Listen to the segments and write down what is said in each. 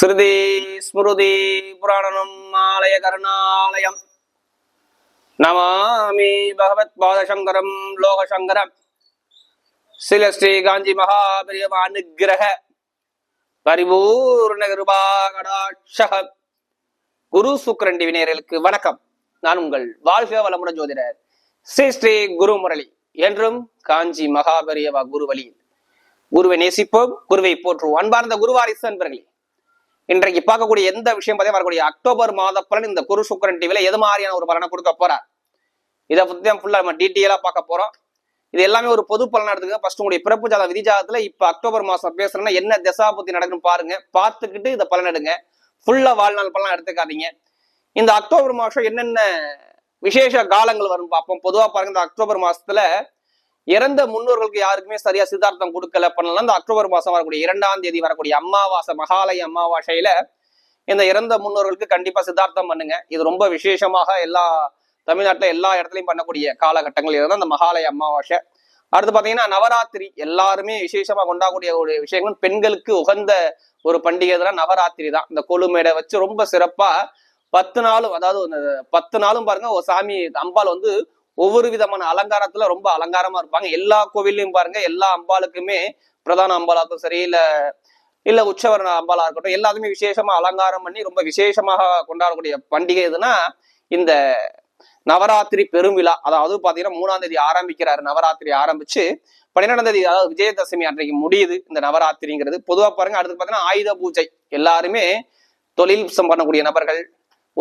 ஸ்ருதி ஸ்மிருதி புராணனம் ஆலய கருணாலயம். நமாமி பகவத் பாதசங்கரம் லோகசங்கரம். சில ஸ்ரீ காஞ்சி மகாபிரியம் அனுகிரக. பரிபூர்ண கிருபாகடாட்சக. குரு சுக்கரண்டி வினையர்களுக்கு வணக்கம். நான் உங்கள் வாழ்க வளமுடன் ஜோதிடர் ஸ்ரீ ஸ்ரீ குரு முரளி என்றும் காஞ்சி மகாபரியவா குரு வழியில் குருவை நேசிப்போம். குருவை போற்றுவோம் அன்பார்ந்த குருவாரிசு அன்பர்களே. இன்றைக்கு பார்க்கக்கூடிய எந்த விஷயம் பார்த்தா வரக்கூடிய அக்டோபர் மாத பலன் இந்த குரு சுக்கரன் டிவில எது மாதிரியான ஒரு பலனை கொடுக்க போறார்? இதை பத்தி தான் ஃபுல்லா நம்ம டீட்டெயிலா பார்க்க போறோம். இது எல்லாமே ஒரு பொது பலனா எடுத்துக்க ஃபர்ஸ்ட் உங்களுடைய பிறப்பு ஜாத விதி ஜாதத்துல இப்ப அக்டோபர் மாசம் பேசுறேன்னா என்ன திசா புத்தி நடக்குன்னு பாருங்க. பார்த்துக்கிட்டு இதை பலன் எடுங்க. ஃபுல்லா வாழ்நாள் பலன் எடுத்துக்காதீங்க. இந்த அக்டோபர் மாசம் என்னென்ன விசேஷ காலங்கள் வரும் பார்ப்போம். பொதுவா பாருங்க இந்த அக்டோபர் மாசத்துல இறந்த முன்னோர்களுக்கு யாருக்குமே சரியா சித்தார்த்தம் கொடுக்கல பண்ணலாம் இந்த அக்டோபர் மாசம் வரக்கூடிய இரண்டாம் தேதி வரக்கூடிய அமாவாசை மகாலய அமாவாசையில இந்த இறந்த முன்னோர்களுக்கு கண்டிப்பா சித்தார்த்தம் பண்ணுங்க. இது ரொம்ப விசேஷமாக எல்லா தமிழ்நாட்டுல எல்லா இடத்துலயும் பண்ணக்கூடிய காலகட்டங்கள். இதுதான் இந்த மகாலய அமாவாசை. அடுத்து பாத்தீங்கன்னா நவராத்திரி. எல்லாருமே விசேஷமா கொண்டாடக்கூடிய ஒரு விஷயங்கள். பெண்களுக்கு உகந்த ஒரு பண்டிகை தான் நவராத்திரி தான். இந்த கொழுமேடை வச்சு ரொம்ப சிறப்பா பத்து நாளும் அதாவது பத்து நாளும் பாருங்க ஒரு சாமி அம்பாள் வந்து ஒவ்வொரு விதமான அலங்காரத்துல ரொம்ப அலங்காரமா இருப்பாங்க. எல்லா கோவில்லையும் பாருங்க எல்லா அம்பாளுக்குமே பிரதான அம்பாளாக்கும் சரி இல்ல இல்ல உற்சவர அம்பாலா இருக்கட்டும் எல்லாத்துமே விசேஷமா அலங்காரம் பண்ணி ரொம்ப விசேஷமாக கொண்டாடக்கூடிய பண்டிகை எதுனா இந்த நவராத்திரி பெருவிழா அதாவது பாத்தீங்கன்னா மூணாம் தேதி ஆரம்பிக்கிறாரு. நவராத்திரி ஆரம்பிச்சு பன்னிரெண்டாம் தேதி அதாவது விஜயதசமி அன்றைக்கு முடியுது இந்த நவராத்திரிங்கிறது. பொதுவா பாருங்க அடுத்து பாத்தீங்கன்னா ஆயுத பூஜை. எல்லாருமே தொழில் பண்ணக்கூடிய நபர்கள்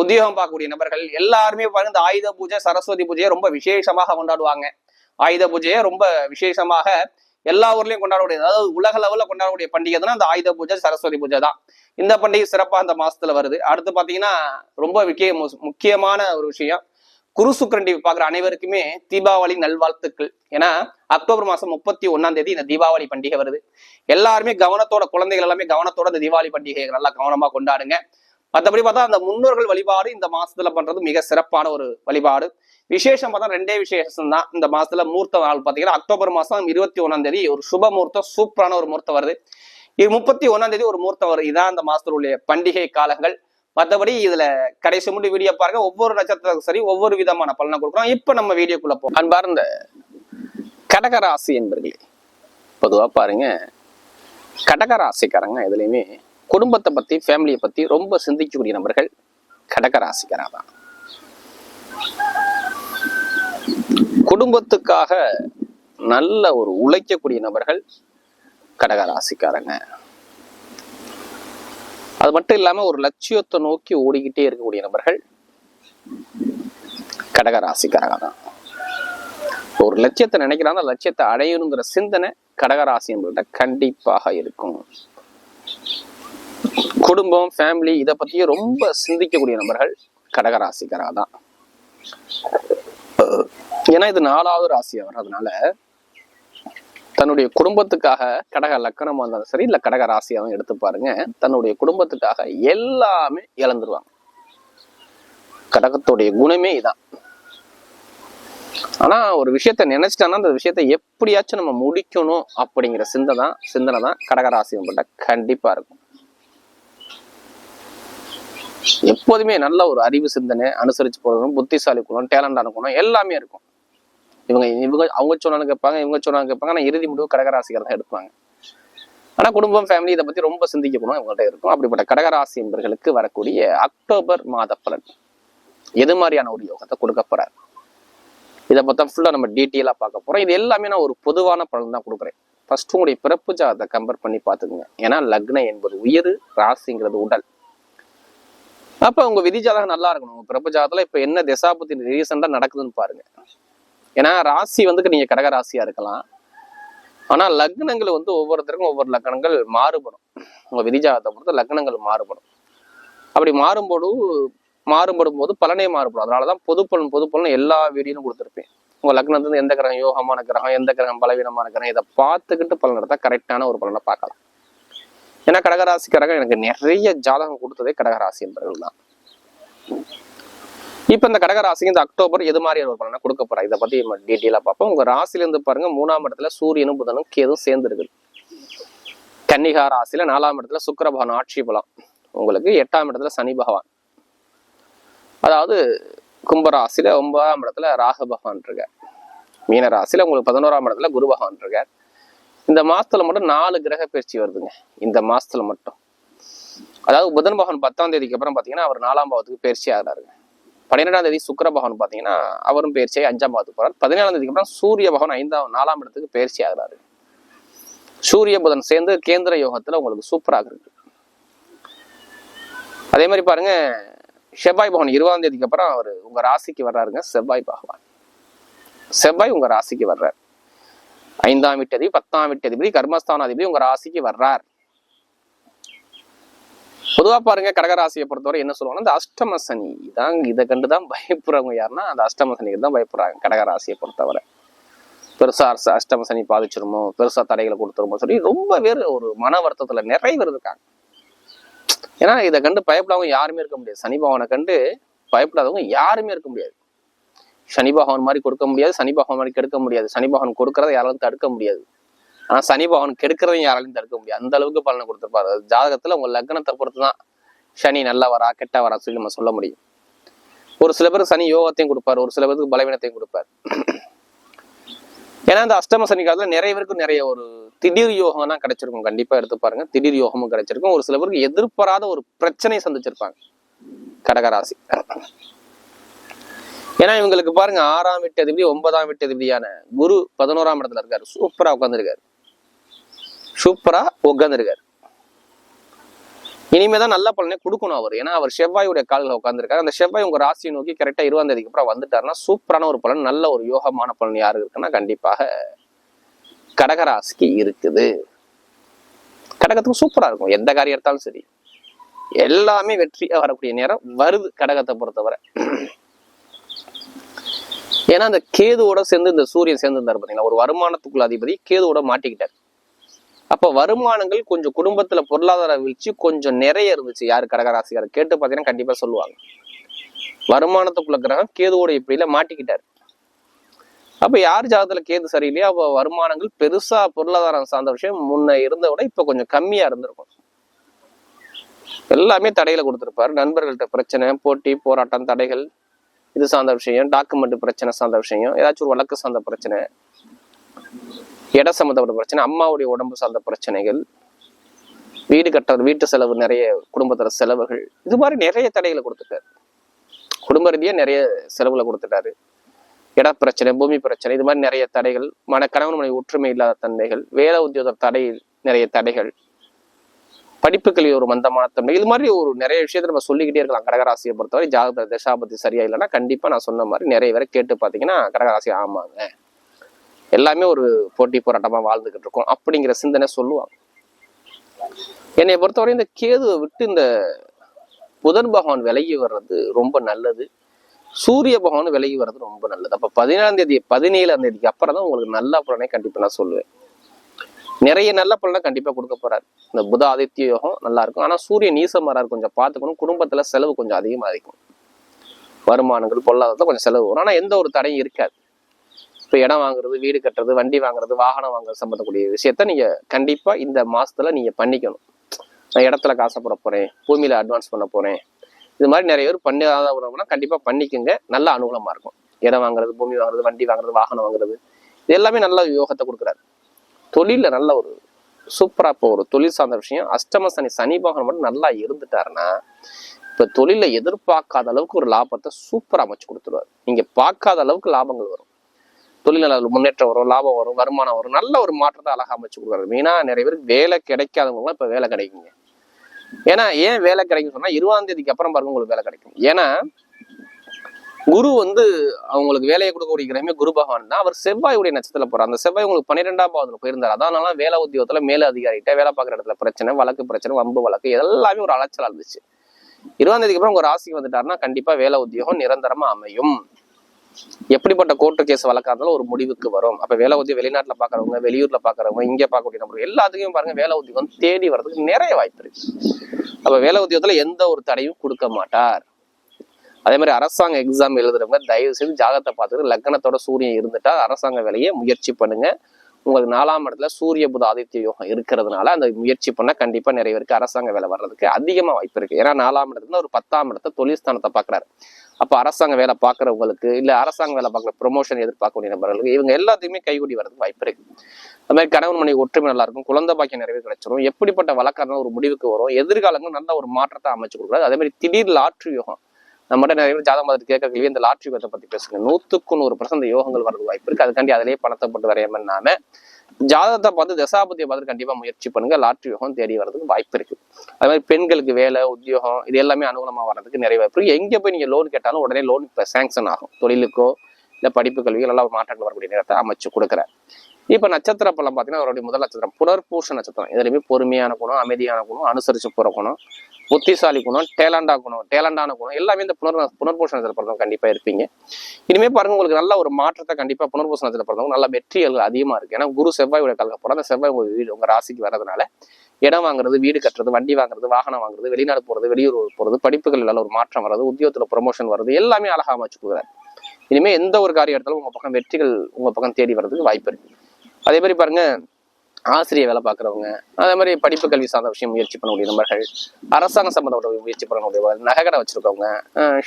உத்தியோகம் பார்க்கக்கூடிய நபர்கள் எல்லாருமே பாருங்க இந்த ஆயுத பூஜை சரஸ்வதி பூஜையை ரொம்ப விசேஷமாக கொண்டாடுவாங்க. ஆயுத பூஜையை ரொம்ப விசேஷமாக எல்லா ஊர்லயும் கொண்டாடக்கூடிய அதாவது உலக லெவலில் கொண்டாடக்கூடிய பண்டிகை தான் அந்த ஆயுத பூஜை சரஸ்வதி பூஜை தான். இந்த பண்டிகை சிறப்பாக அந்த மாசத்துல வருது. அடுத்து பாத்தீங்கன்னா ரொம்ப விக்கிய முக்கியமான ஒரு விஷயம். குரு சுக்கரன் பாக்குற அனைவருக்குமே தீபாவளி நல்வாழ்த்துக்கள். ஏன்னா அக்டோபர் மாசம் முப்பத்தி ஒன்னாம் தேதி இந்த தீபாவளி பண்டிகை வருது. எல்லாருமே கவனத்தோட குழந்தைகள் எல்லாமே கவனத்தோட இந்த தீபாவளி பண்டிகையை நல்லா கவனமா கொண்டாடுங்க. மற்றபடி பார்த்தா அந்த முன்னோர்கள் வழிபாடு இந்த மாசத்துல பண்றது மிக சிறப்பான ஒரு வழிபாடு. விசேஷம் பார்த்தா ரெண்டே விசேஷம் தான் இந்த மாசத்துல மூர்த்த நாள் பாத்தீங்கன்னா அக்டோபர் மாசம் இருபத்தி ஒன்னாம் தேதி ஒரு சுப முகூர்த்தம் சூப்பரான ஒரு முகூர்த்தம் வருது. இது முப்பத்தி ஒன்னாம் தேதி ஒரு முகூர்த்தம் வருது. இதான் அந்த மாசத்துல உள்ள பண்டிகை காலங்கள். மற்றபடி இதுல கடைசி முடி வீடியோ பாருங்க. ஒவ்வொரு நட்சத்திரத்துக்கும் சரி ஒவ்வொரு விதமான பலனை கொடுக்குறோம் இப்ப நம்ம வீடியோக்குள்ள போவோம். அன்பார்ந்த கடகராசி என்பர்களே பொதுவா பாருங்க கடகராசிக்காரங்க எதுலையுமே குடும்பத்தை பற்றி ஃபேமிலியை பற்றி ரொம்ப சிந்திக்கக்கூடிய நபர்கள் கடகராசிக்காரங்க. தான் குடும்பத்துக்காக நல்ல ஒரு உழைக்கக்கூடிய நபர்கள் கடகராசிக்காரங்க. அது மட்டும் இல்லாம ஒரு லட்சியத்தை நோக்கி ஓடிக்கிட்டே இருக்கக்கூடிய நபர்கள் கடகராசிக்காரங்க தான். ஒரு லட்சியத்தை நினைக்கிறாங்க லட்சியத்தை அடையணுங்கிற சிந்தனை கடகராசி என்பவர்கிட்ட கண்டிப்பாக இருக்கும். குடும்பம் ஃபேமிலி இதை பத்தியும் ரொம்ப சிந்திக்கக்கூடிய நபர்கள் கடகராசிக்காரா தான் ஏன்னா இது நாலாவது ராசி அவர். அதனால தன்னுடைய குடும்பத்துக்காக கடக லக்கணமா இருந்தாலும் சரி இல்ல கடக ராசியாவும் எடுத்து பாருங்க. தன்னுடைய குடும்பத்துக்காக எல்லாமே இழந்துருவாங்க. கடகத்துடைய குணமே இதான். ஆனா ஒரு விஷயத்த நினைச்சிட்டான்னா அந்த விஷயத்த எப்படியாச்சும் நம்ம முடிக்கணும் அப்படிங்கிற சிந்தனை தான் சிந்தனை தான் கடகராசி கண்டிப்பா இருக்கும். எப்போதுமே நல்ல ஒரு அறிவு சிந்தனை அனுசரிச்சு போகிறதும் புத்திசாலி குணம் டேலண்டான குணம் எல்லாமே இருக்கும். இவங்க இவங்க அவங்க சொன்னாலும் கேட்பாங்க இவங்க சொன்னாலும் கேட்பாங்க. ஆனால் இறுதி முடிவு கடகராசிகள் தான் எடுப்பாங்க. ஆனா குடும்பம் ஃபேமிலி இதை பத்தி ரொம்ப சிந்திக்கணும் இவங்கள்ட்ட இருக்கும். அப்படிப்பட்ட கடகராசி என்பர்களுக்கு வரக்கூடிய அக்டோபர் மாத பலன். எது மாதிரியான ஒரு யோகத்தை கொடுக்க போறாரு? இதை பார்த்தா ஃபுல்லா நம்ம டீட்டெயிலா பார்க்க போறோம். இது எல்லாமே நான் ஒரு பொதுவான பலன் தான் கொடுக்குறேன். ஃபர்ஸ்ட் உங்களுடைய பிறப்பு ஜாதத்தை கம்பேர் பண்ணி பார்த்துக்குங்க. ஏன்னா லக்னம் என்பது உயிர் ராசிங்கிறது உடல். அப்ப உங்க விதி ஜாதகம் நல்லா இருக்கணும். உங்க பிறப்பு ஜாதகத்துல இப்ப என்ன திசாபுத்தி ரீசெண்டா நடக்குதுன்னு பாருங்க. ஏன்னா ராசி வந்துட்டு நீங்க கடக ராசியா இருக்கலாம். ஆனா லக்னங்கள் வந்து ஒவ்வொருத்தருக்கும் ஒவ்வொரு லக்னங்கள் மாறுபடும். உங்க விதி ஜாதகத்தை பொறுத்த லக்னங்கள் மாறுபடும். அப்படி மாறும்போது மாறுபடும் போது பலனே மாறுபடும். அதனாலதான் பொதுப்பலன் பொதுப்பலன் எல்லா வீடியும் கொடுத்துருப்பேன். உங்க லக்னத்துல எந்த கிரகம் யோகமான கிரகம் எந்த கிரகம் பலவீனமான கிரகம் இதை பார்த்துக்கிட்டு பலன் எடுத்தா கரெக்டான ஒரு பலனை பார்க்கலாம். ஏன்னா கடகராசிக்காரங்க எனக்கு நிறைய ஜாதகம் கொடுத்ததே கடகராசி என்பவர்கள் தான் இப்ப இந்த கடகராசிக்கு இந்த அக்டோபர் எது மாதிரி ஒரு பலனை கொடுக்க போறா? இதை பத்தி நம்ம டீட்டெயிலா பார்ப்போம். உங்க ராசிலேருந்து பாருங்க மூணாம் இடத்துல சூரியனும் புதனும் கேதும் சேர்ந்து இருக்குது கன்னிகா ராசியில நாலாம் இடத்துல சுக்கரபகவான் ஆட்சி பலம். உங்களுக்கு எட்டாம் இடத்துல சனி பகவான். அதாவது கும்பராசியில ஒன்பதாம் இடத்துல ராகு பகவான் இருக்கார். மீன ராசியில உங்களுக்கு பதினோராம் இடத்துல குரு பகவான் இருக்கார். இந்த மாசத்துல மட்டும் நாலு கிரக பயிற்சி வருதுங்க. இந்த மாசத்துல மட்டும். அதாவது புதன் பகவான் பத்தாம் தேதிக்கு அப்புறம் பாத்தீங்கன்னா அவர் நாலாம் பாவத்துக்கு பயிற்சி ஆகிறாருங்க. பன்னிரெண்டாம் தேதி சுக்கர பகவான் பாத்தீங்கன்னா அவரும் பயிற்சியாகி அஞ்சாம் பாவத்துக்கு போறார். பதினேழாம் தேதிக்கு அப்புறம் சூரிய பகவான் ஐந்தாம் நாலாம் இடத்துக்கு பயிற்சி ஆகிறாரு. சூரிய புதன் சேர்ந்து கேந்திர யோகத்துல உங்களுக்கு சூப்பராக இருக்கு. அதே மாதிரி பாருங்க செவ்வாய் பகவான் இருபதாம் தேதிக்கு அப்புறம் அவர் உங்க ராசிக்கு வர்றாருங்க. செவ்வாய் பகவான். செவ்வாய் உங்க ராசிக்கு வர்றார். ஐந்தாம் வீட்டதிபதி பத்தாம் வீட்டு அதிபதி கர்மஸ்தான அதிபதி உங்க ராசிக்கு வர்றார். பொதுவா பாருங்க கடகராசியை பொறுத்தவரை என்ன சொல்லுவாங்கன்னா இந்த அஷ்டம சனி தான் இதை கண்டுதான் பயப்படுறவங்க யாருன்னா அந்த அஷ்டம சனிக்கு தான் பயப்படுறாங்க கடகராசியை பொறுத்தவரை. பெருசா அரசு அஷ்டம சனி பாதிச்சிருமோ பெருசா தடைகளை கொடுத்துருமோ சொல்லி ரொம்ப பேர் ஒரு மன வருத்தத்துல நிறைய பேர் இருக்காங்க. ஏன்னா இதை கண்டு பயப்படாதவங்க யாருமே இருக்க முடியாது. சனி பவனை கண்டு பயப்படாதவங்க யாருமே இருக்க முடியாது. சனி பகவான் மாதிரி கொடுக்க முடியாது சனி பகவான் மாதிரி கெடுக்க முடியாது. சனி பகவான் கொடுக்கறத யாராலும் தடுக்க முடியாது. ஆனா சனி பகவான் கெடுக்கிறதையும் யாராலையும் தடுக்க முடியாது. அந்த அளவுக்கு பலனை கொடுத்துருப்பாரு. அது ஜாதகத்துல உங்க லக்னத்தை பொறுத்து தான் சனி நல்லா வரா சொல்லி நம்ம சொல்ல முடியும். ஒரு சில பேருக்கு சனி யோகத்தையும் கொடுப்பாரு ஒரு சில பேருக்கு பலவீனத்தையும் கொடுப்பாரு. ஏன்னா இந்த அஷ்டம சனி காலத்துல நிறைய பேருக்கு நிறைய ஒரு திடீர் யோகம் தான் கிடைச்சிருக்கும். கண்டிப்பா எடுத்து பாருங்க. திடீர் யோகமும் கிடைச்சிருக்கும். ஒரு சில பேருக்கு எதிர்பாராத ஒரு பிரச்சனையை சந்திச்சிருப்பாங்க. கடகராசி. ஏன்னா இவங்களுக்கு பாருங்க ஆறாம் வீட்டு அதிபதி ஒன்பதாம் வீட்டு அதிபதியான குரு பதினோராம் இடத்துல இருக்காரு. சூப்பரா உட்காந்துருக்காரு சூப்பரா உட்காந்துருக்காரு இனிமேதான் நல்ல பலனை கொடுக்கணும் அவர். ஏன்னா அவர் செவ்வாயுடைய கால்களை உட்காந்துருக்காரு அந்த செவ்வாய் உங்க ராசியை நோக்கி கரெக்டா இருபதாம் தேதிக்கு அப்புறம் வந்துட்டாருன்னா சூப்பரான ஒரு பலன் நல்ல ஒரு யோகமான பலன் யாரு இருக்குன்னா கண்டிப்பாக கடகராசிக்கு இருக்குது. கடகத்துக்கு சூப்பரா இருக்கும். எந்த காரியம் எடுத்தாலும் சரி. எல்லாமே வெற்றியா வரக்கூடிய நேரம் வருது கடகத்தை பொறுத்தவரை. ஏன்னா அந்த கேதுவோட சேர்ந்து இந்த சூரியன் சேர்ந்துருந்தார் பார்த்தீங்களா ஒரு வருமானத்துக்குள்ள அதிபதி கேதுவோட மாட்டிக்கிட்டார். அப்போ வருமானங்கள் கொஞ்சம் குடும்பத்தில் பொருளாதார வீழ்ச்சி கொஞ்சம் நிறைய இருந்துச்சு. யார் கடகராசிக்காரர் கேட்டு பார்த்தீங்கன்னா கண்டிப்பாக சொல்லுவாங்க. வருமானத்துக்குள்ள கிரகம் கேதுவோட இப்படியில மாட்டிக்கிட்டார். அப்போ யார் ஜாதத்தில் கேது சரியில்லையோ அப்போ வருமானங்கள் பெருசாக பொருளாதாரம் சார்ந்த விஷயம் முன்ன இருந்த விட இப்போ கொஞ்சம் கம்மியாக இருந்திருக்கும். எல்லாமே தடையில கொடுத்துருப்பாரு. நண்பர்கள்ட்ட பிரச்சனை போட்டி போராட்டம் தடைகள் இது சார்ந்த விஷயம் டாக்குமெண்ட் பிரச்சனை சார்ந்த விஷயம் ஏதாச்சும் ஒரு வழக்கு சார்ந்த பிரச்சனை இட சம்மந்தப்பட்ட பிரச்சனை அம்மாவுடைய உடம்பு சார்ந்த பிரச்சனைகள் வீடு கட்ட வீட்டு செலவு நிறைய குடும்பத்தில் செலவுகள் இது மாதிரி நிறைய தடைகளை கொடுத்துட்டாரு. குடும்ப ரீதியாக நிறைய செலவுகளை கொடுத்துட்டாரு. இட பிரச்சனை பூமி பிரச்சனை இது மாதிரி நிறைய தடைகள் மன கணவன் மனைவி ஒற்றுமை இல்லாத தன்மைகள் வேலை உத்தியோக தடை நிறைய தடைகள் படிப்புகளில் ஒரு மந்தமான தன்மை. இது மாதிரி ஒரு நிறைய விஷயத்தை நம்ம சொல்லிக்கிட்டே இருக்கலாம். கடகராசியை பொறுத்தவரை ஜாதக தசாபதி சரியா இல்லைன்னா கண்டிப்பா நான் சொன்ன மாதிரி நிறைய பேரை கேட்டு பாத்தீங்கன்னா கடகராசி ஆமாங்க. எல்லாமே ஒரு போட்டி போராட்டமா வாழ்ந்துகிட்டு இருக்கோம். அப்படிங்கிற சிந்தனை சொல்லுவாங்க. என்னை பொறுத்தவரை இந்த கேதுவை விட்டு இந்த புதன் பகவான் விலகி வர்றது ரொம்ப நல்லது. சூரிய பகவான் விலகி வர்றது ரொம்ப நல்லது. அப்ப பதினேழாம் தேதி பதினேழாம் தேதிக்கு அப்புறம் தான் உங்களுக்கு நல்ல பலனை கண்டிப்பா நான் சொல்லுவேன். நிறைய நல்ல பலனை கண்டிப்பா கொடுக்க போறாரு. இந்த புத ஆதித்ய யோகம் நல்லா இருக்கும். ஆனா சூரியன் நீசம் கொஞ்சம் பார்த்துக்கணும். குடும்பத்துல செலவு கொஞ்சம் அதிகமா இருக்கும். வருமானங்கள் பொருளாதாரத்தில் கொஞ்சம் செலவு வரும். ஆனா எந்த ஒரு தடையும் இருக்காது. இப்ப இடம் வாங்குறது வீடு கட்டுறது வண்டி வாங்குறது வாகனம் வாங்குறது சம்மந்தக்கூடிய விஷயத்த நீங்க கண்டிப்பா இந்த மாசத்துல நீங்க பண்ணிக்கணும். நான் இடத்துல காசை போட போறேன் பூமியில அட்வான்ஸ் பண்ண போறேன். இது மாதிரி நிறைய பேர் உணவுனா கண்டிப்பா பண்ணிக்கோங்க. நல்ல அனுகூலமா இருக்கும். இடம் வாங்குறது பூமி வாங்குறது வண்டி வாங்குறது வாகனம் வாங்குறது. இது எல்லாமே நல்ல யோகத்தை கொடுக்குறாரு. தொழிலில் நல்ல ஒரு சூப்பராக இப்போ ஒரு தொழில் சார்ந்த விஷயம். அஷ்டம சனி சனி பகவான் மட்டும் நல்லா இருந்துட்டாருன்னா இப்போ தொழிலை எதிர்பார்க்காத அளவுக்கு ஒரு லாபத்தை சூப்பராக அமைச்சு கொடுத்துருவாரு. நீங்கள் பார்க்காத அளவுக்கு லாபங்கள் வரும். தொழில் நல்ல முன்னேற்றம் வரும் லாபம் வரும் வருமானம் வரும். நல்ல ஒரு மாற்றத்தை அழகாக அமைச்சு கொடுக்குறாரு. மெயினாக நிறைய பேருக்கு வேலை கிடைக்காதவங்களாம் இப்போ வேலை கிடைக்குங்க. ஏன்னா ஏன் வேலை கிடைக்கும் சொன்னால் இருபதாம் தேதிக்கு அப்புறம் பாருங்க உங்களுக்கு வேலை கிடைக்கும். ஏன்னா குரு வந்து அவங்களுக்கு வேலையை கொடுக்கக்கூடிய கிரகமே குரு பகவான் தான். அவர் செவ்வாயுடைய நட்சத்திரத்தில் போறார். அந்த செவ்வாய் உங்களுக்கு பன்னிரெண்டாம் பாவத்தில் போயிருந்தார். அதனால வேலை உத்தியோகத்துல மேல அதிகாரிகிட்ட வேலை பார்க்குற இடத்துல பிரச்சனை வழக்கு பிரச்சனை வம்பு வழக்கு எல்லாமே ஒரு அலைச்சலா இருந்துச்சு. இருபதாம் தேதிக்கு அப்புறம் உங்க ராசிக்கு வந்துட்டாருன்னா கண்டிப்பா வேலை உத்தியோகம் நிரந்தரமா அமையும். எப்படிப்பட்ட கோர்ட்டு கேஸ் வழக்கா இருந்தாலும் ஒரு முடிவுக்கு வரும். அப்ப வேலை உத்தியோகம் வெளிநாட்டுல பாக்குறவங்க வெளியூர்ல பாக்குறவங்க இங்க பார்க்கக்கூடிய நம்ம எல்லாத்துக்கும் பாருங்க வேலை உத்தியோகம் தேடி வர்றதுக்கு நிறைய வாய்ப்பு இருக்கு. அப்ப வேலை உத்தியோகத்துல எந்த ஒரு தடையும் கொடுக்க மாட்டார். அதே மாதிரி அரசாங்க எக்ஸாம் எழுதுறவங்க தயவு செய்து ஜாதகத்தை பார்த்துட்டு லக்னத்தோட சூரியன் இருந்துட்டா அரசாங்க வேலையை முயற்சி பண்ணுங்க. உங்களுக்கு நாலாம் இடத்துல சூரிய புத ஆதித்ய யோகம் இருக்கிறதுனால அந்த முயற்சி பண்ண கண்டிப்பாக நிறைய பேருக்கு அரசாங்க வேலை வர்றதுக்கு அதிகமாக வாய்ப்பு இருக்குது ஏன்னா நாலாம் இடத்துல ஒரு பத்தாம் இடத்த தொழில் ஸ்தானத்தை அப்போ அரசாங்க வேலை பார்க்குறவங்களுக்கு இல்லை அரசாங்க வேலை பார்க்குற ப்ரொமோஷன் எதிர்பார்க்கக்கூடிய நபர்களுக்கு இவங்க எல்லாத்தையுமே கைகூடி வர்றதுக்கு வாய்ப்பு இருக்கு. அது மாதிரி கணவன் மனைவி ஒற்றுமை நல்லா இருக்கும். குழந்தை பாக்கியம் நிறைவே கிடைச்சிரும். எப்படிப்பட்ட வழக்கான ஒரு முடிவுக்கு வரும். எதிர்காலங்கள் நல்ல ஒரு மாற்றத்தை அமைச்சு கொடுக்குறாரு. அதே மாதிரி திடீர் லாற்று யோகம் நம்மகிட்ட நிறைய பேர் ஜாதகம் பார்த்துட்டு கேட்க கேள்வி இந்த லாட்ரி யோகத்தை பத்தி பேசுங்க. நூத்துக்கு நூறு பர்சன்ட் யோகங்கள் வர்றதுக்கு வாய்ப்பு இருக்கு. அதுக்காண்டி அதிலேயே பணத்தை போட்டு வரையாம ஜாதகத்தை பார்த்து தசாபதியை பார்த்து கண்டிப்பா முயற்சி பண்ணுங்க. லாட்ரி யோகம் தேடி வர்றதுக்கு வாய்ப்பு இருக்கு. அதே மாதிரி பெண்களுக்கு வேலை உத்தியோகம் இது எல்லாமே அனுகூலமா வர்றதுக்கு நிறைய வாய்ப்பு இருக்கு. எங்க போய் நீங்க லோன் கேட்டாலும் உடனே லோன் இப்போ ஆகும். தொழிலுக்கோ இல்ல படிப்பு கல்வியோ நல்லா மாற்றங்கள் வரக்கூடிய நேரத்தை அமைச்சு கொடுக்குறேன். இப்போ நட்சத்திர பலம் பார்த்தீங்கன்னா அவருடைய முதல் நட்சத்திரம். புனர்பூஷ நட்சத்திரம். இதுலையுமே பொறுமையான குணம் அமைதியான குணம் அனுசரிச்சு போகிற குணம் புத்திசாலி குணம் டேலண்டா குணம் டேலண்டான குணம். எல்லாமே இந்த புனர் புனர்பூஷணத்தில் பிறந்தவங்க கண்டிப்பா இருப்பீங்க. இனிமே பாருங்க உங்களுக்கு நல்ல ஒரு மாற்றத்தை கண்டிப்பா நட்சத்திர பிறந்தவங்க நல்ல வெற்றிகள் அதிகமா இருக்கு. ஏன்னா குரு செவ்வாயோட கலக்க போற அந்த செவ்வாய் உங்கள் வீடு உங்க ராசிக்கு வர்றதுனால இடம் வாங்குறது வீடு கட்டுறது வண்டி வாங்குறது வாகனம் வாங்குறது வெளிநாடு போறது வெளியூர் போறது படிப்புகள் நல்ல ஒரு மாற்றம் வர்றது உத்தியோகத்தில் ப்ரொமோஷன் வருது எல்லாமே அழகா அமைச்சு கொடுக்குறாரு. இனிமே எந்த ஒரு காரியம் எடுத்தாலும் உங்க பக்கம் வெற்றிகள் உங்க பக்கம் தேடி வர்றதுக்கு வாய்ப்பு இருக்குது அதே மாதிரி பாருங்க ஆசிரியர் வேலை பார்க்குறவங்க அதே மாதிரி படிப்பு கல்வி சார்ந்த விஷயம் முயற்சி பண்ணக்கூடிய நபர்கள் அரசாங்கம் சம்மந்தப்பட்ட முயற்சி பண்ணக்கூடிய நகைக்கடை வச்சிருக்கவங்க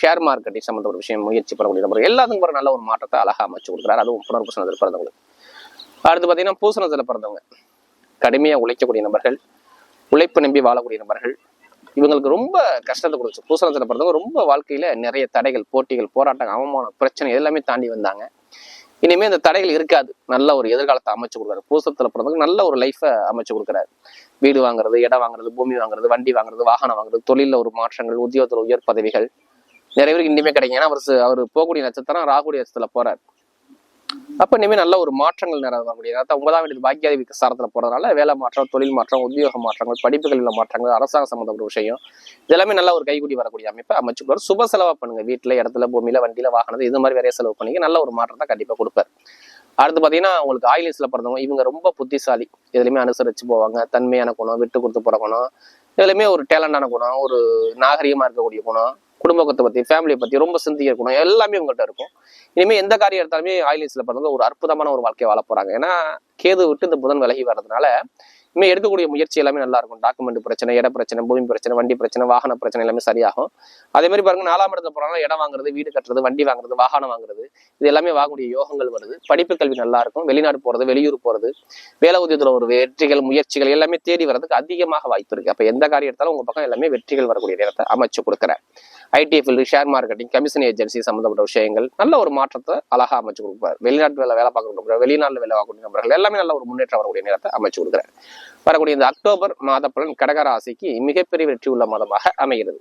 ஷேர் மார்க்கெட்டிங் சம்மந்தப்பட்ட விஷயம் முயற்சி பண்ணக்கூடிய நபர்கள் எல்லாத்துக்கும் ஒரு நல்ல ஒரு மாற்றத்தை அழகா அமைச்சு கொடுக்குறாரு. அதுவும் புனர்பூசணத்தில் பிறந்தவங்களுக்கு அடுத்து பார்த்தீங்கன்னா பூசணத்தில் பிறந்தவங்க. கடுமையாக உழைக்கக்கூடிய நபர்கள் உழைப்பு நம்பி வாழக்கூடிய நபர்கள் இவங்களுக்கு ரொம்ப கஷ்டத்தை கொடுத்து பூசணத்தில் பிறந்தவங்க ரொம்ப வாழ்க்கையில் நிறைய தடைகள் போட்டிகள் போராட்டம் அவமானம் பிரச்சனை எல்லாமே தாண்டி வந்தாங்க. இனிமே இந்த தடைகள் இருக்காது. நல்ல ஒரு எதிர்காலத்தை அமைச்சு கொடுக்குறாரு. பூசத்துல பிறந்தவங்க நல்ல ஒரு லைஃபை அமைச்சு கொடுக்குறாரு. வீடு வாங்குறது இடம் வாங்குறது பூமி வாங்குறது வண்டி வாங்குறது வாகனம் வாங்குறது தொழில ஒரு மாற்றங்கள் உத்தியோகத்துல உயர் பதவிகள். நிறைய பேருக்கு இனிமே கிடைக்கும். ஏன்னா அவர் அவர் போகக்கூடிய நட்சத்திரம் ராகுடைய நட்சத்திரத்துல போறாரு. அப்ப இனிமே நல்ல ஒரு மாற்றங்கள் நிறைவேறக்கூடிய அதாவது ஒன்பதாம் வீட்டு பாக்கியாதி சாரத்துல போறதுனால வேலை மாற்றம் தொழில் மாற்றம் உத்தியோக மாற்றங்கள் படிப்புகளில் மாற்றங்கள் அரசாங்க சம்மந்தப்பட்ட விஷயம். இதெல்லாமே நல்ல ஒரு கைகூடி வரக்கூடிய அமைப்பை அமைச்சுக்குவார் சுப செலவா பண்ணுங்க. வீட்டுல இடத்துல பூமியில வண்டியில வாகனது இது மாதிரி நிறைய செலவு பண்ணி நல்ல ஒரு மாற்றத்தை கண்டிப்பா கொடுப்பாரு. அடுத்து பாத்தீங்கன்னா உங்களுக்கு ஆயிலிஸ்ல பிறந்தவங்க இவங்க ரொம்ப புத்திசாலி. எதுலையுமே அனுசரிச்சு போவாங்க. தன்மையான குணம் விட்டு கொடுத்து போற குணம் இதுலையுமே ஒரு டேலண்டான குணம் ஒரு நாகரிகமா இருக்கக்கூடிய குணம். குடும்பத்தை பத்தி ஃபேமிலியை பத்தி ரொம்ப சிந்திக்க இருக்கணும். எல்லாமே உங்கள்கிட்ட இருக்கும். இனிமே எந்த காரியம் எடுத்தாலுமே ஆயிலிஸ்ல பிறந்தவங்க ஒரு அற்புதமான ஒரு வாழ்க்கையை வாழ போறாங்க. ஏன்னா கேது விட்டு இந்த புதன் விலகி வர்றதுனால இனிமேல் எடுக்கக்கூடிய முயற்சி எல்லாமே நல்லா இருக்கும். டாக்குமெண்ட் பிரச்சனை இட பிரச்சனை பூமி பிரச்சனை வண்டி பிரச்சனை வாகன பிரச்சனை எல்லாமே சரியாகும். அதே மாதிரி பாருங்க நாலாம் இடத்துல போறாங்க இடம் வாங்குறது வீடு கட்டுறது வண்டி வாங்குறது வாகனம் வாங்குறது இது எல்லாமே வாங்கக்கூடிய யோகங்கள் வருது. படிப்பு கல்வி நல்லா இருக்கும். வெளிநாடு போறது வெளியூர் போறது வேலை உதயத்துல ஒரு வெற்றிகள் முயற்சிகள் எல்லாமே தேடி வர்றதுக்கு அதிகமாக வாய்ப்பு இருக்கு. அப்ப எந்த காரியம் எடுத்தாலும் உங்க பக்கம் எல்லாமே வெற்றிகள் வரக்கூடிய நேரத்தை அமைச்சு கொடுக்குறேன். IT field share marketing commission agency சம்பந்தப்பட்ட விஷயங்கள் நல்ல ஒரு மாற்றத்தை அழகா அமைச்சு கொடுப்பார். வெளிநாட்டு வேலை வேலை பார்க்கக்கூடிய வெளிநாட்டுல வேலை பார்க்கக்கூடிய நபர்கள் எல்லாமே நல்ல ஒரு முன்னேற்றம் வரக்கூடிய நேரத்தை அமைச்சு கொடுக்குறேன். வரக்கூடிய இந்த அக்டோபர் மாத பலன் கடகராசிக்கு மிகப்பெரிய வெற்றி உள்ள மாதமாக அமைகிறது.